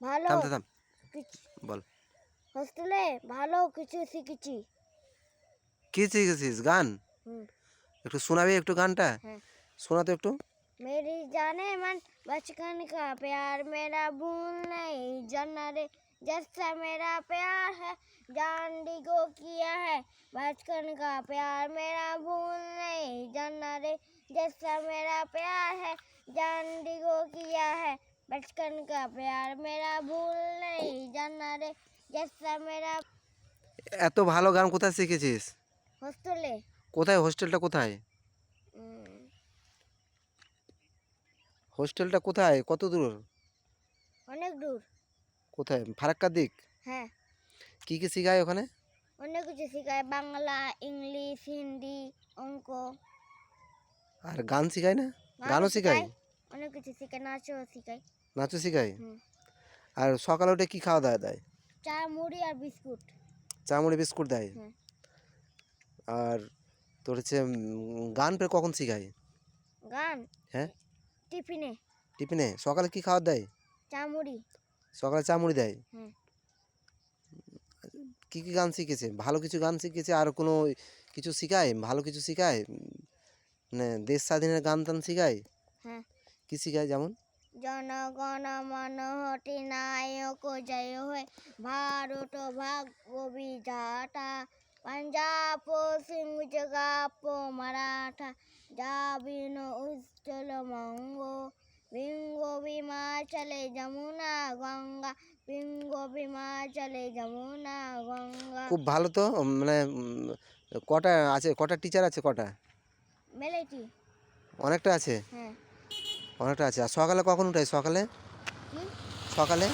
ভালো থাম থাম, থাম কিছু বল হোস্টেলে ভালো কিছু শিখেছি কি শিখেছিস গান হুম একটু শোনাবি একটু গানটা হ্যাঁ শোনা তো একটু मेरी जाने मन बचपन का प्यार मेरा भूल नहीं जाना रे जैसा मेरा प्यार है जान डिगो किया है बचपन का प्यार मेरा भूल नहीं जाना रे जैसा मेरा प्यार है जान डिगो किया है बचपन का प्यार मेरा भूल नहीं जाना रे जैसा मेरा এত ভালো গান কোথায় শিখেছিস हॉस्टले কোথায় হোস্টেলটা কোথায় হোস্টেলটা কোথায় কত দূর অনেক দূর কোথায় ফারাক্কার দিক হ্যাঁ কি কি শেখায় ওখানে অনেক কিছু শেখায় বাংলা ইংলিশ হিন্দি অঙ্ক আর গান শেখায় না গানও শেখায় অনেক কিছু শেখায় নাচও শেখায়। নাচও শেখায়? আর সকালে উঠে কি খাওয়া দাওয়া দেয়? চা মুড়ি আর বিস্কুট। চা মুড়ি বিস্কুট দেয়। আর তোর হচ্ছে গান ফের কখন শেখায়? গান? হ্যাঁ? টিফিনে। টিফিনে? সকালে কি খাওয়ার দেয়? চা মুড়ি। সকালে চা মুড়ি দেয়? কি কি গান শিখেছে? ভালো কিছু গান শিখেছে? আর কোনো কিছু শেখায়? ভালো কিছু শেখায়? মানে দেশ স্বাধীনের গান টান শেখায়? হ্যাঁ। কি শেখায় যেমন? জনগণ মন হটি নায়ক জয় হয়ে। ভারত ভাগ্য বিধাতা পাঞ্জাব সিংহ জগাপ মারাঠা। যাবিন উজ্জ্বল মঙ্গ। বিঙ্গ বিমাচলে যমুনা গঙ্গা। বিঙ্গ বিমাচলে যমুনা গঙ্গা। খুব ভালো তো মানে কটা আছে? কটা টিচার আছে কটা? মেলেটি অনেকটা আছে? হ্যাঁ। অনেকটা আছে। আর সকালে কখন উঠায় সকালে? সকালে?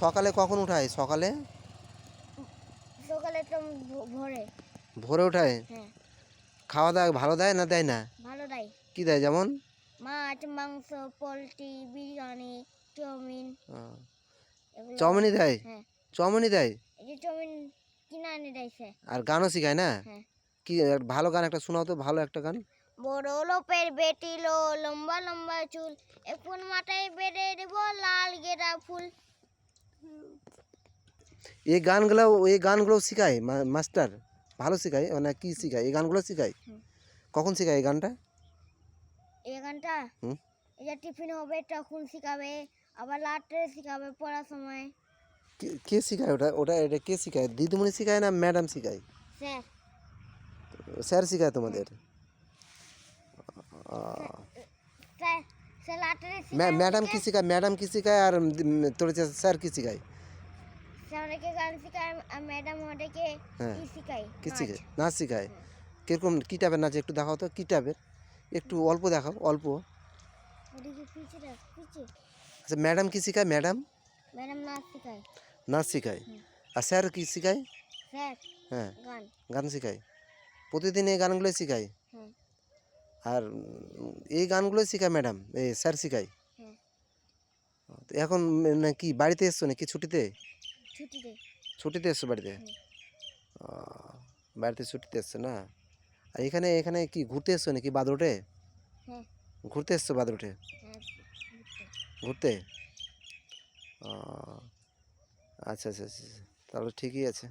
সকালে কখন উঠায় সকালে? সকালে তো ভোরে। ভোরে উঠায়? হ্যাঁ। খাওয়া দাওয়া ভালো দেয় না দেয় না? ভালো দেয়। কি দেয় যেমন? মাছ মাংস পোলট্রি বিরিয়ানি চাউমিন। চাউমিনই দেয়। হ্যাঁ। চাউমিনই দেয়? চাউমিন কিনে এনে দিয়েছে আর গানও শেখায় না? হ্যাঁ। কি ভালো গান একটা শোনাও তো ভালো একটা গান। বড় লোপের বেটি লো লম্বা লম্বা চুল। এখন মাথায় বেড়ে দেব লাল গেঁদা ফুল। এই গানগুলো এই গানগুলো শেখায় মাস্টার? ভালো শেখায়? মানে কি শেখায়? এই গানগুলো শেখায়? কখন শেখায় এই গানটা? এই গানটা? এই টিফিন হবে তখন শিখাবে। আবার রাত্রে শিখাবে পড়ার সময়। কে- কে শেখায় ওটা? ওটা এটা কে শেখায়? দিদিমণি শেখায় না ম্যাডাম শেখায়? স্যার। স্যার শেখায় তোমাদের? আহ, স্যার স্যার রাত্রে ম্যা- শিখায় ম্যাডাম কি শেখায় ম্যাডাম কি শেখায় আর উম, তোর হচ্ছে স্যার কি শেখায় স্যার অনেকে গান শিখায় আর ম্যাডাম অনেকে হ্যাঁ। কি শিখায় কি নাচ। শেখায় নাচ শেখায় কীরকম কী টাইপের নাচ একটু দেখাও তো কী টাইপের একটু অল্প দেখাও অল্প ওদিকে পিছে রাখ পিছে আচ্ছা ম্যাডাম কি শেখায় ম্যাডাম ম্যাডাম নাচ শেখায় নাচ শেখায় হুম। আর স্যার কি শেখায় স্যার হ্যাঁ গান গান শেখায় প্রতিদিন এই গানগুলো শেখায় হ্যাঁ আর এই গানগুলো শেখায় ম্যাডাম এই স্যার শেখায়। তো এখন উম, না কি বাড়িতে এসছো নাকি ছুটিতে? ছুটিতে। ছুটিতে এসছো বাড়িতে? ও, বাড়িতে ছুটিতে এসছো না? আর এখানে এখানে কি ঘুরতে এসছো নাকি বাদরোটে হ্যাঁ। ঘুরতে এসছো বাদরোটে হ্যাঁ ঘুরতে। আচ্ছা আচ্ছা আচ্ছা আচ্ছা। তাহলে ঠিকই আছে।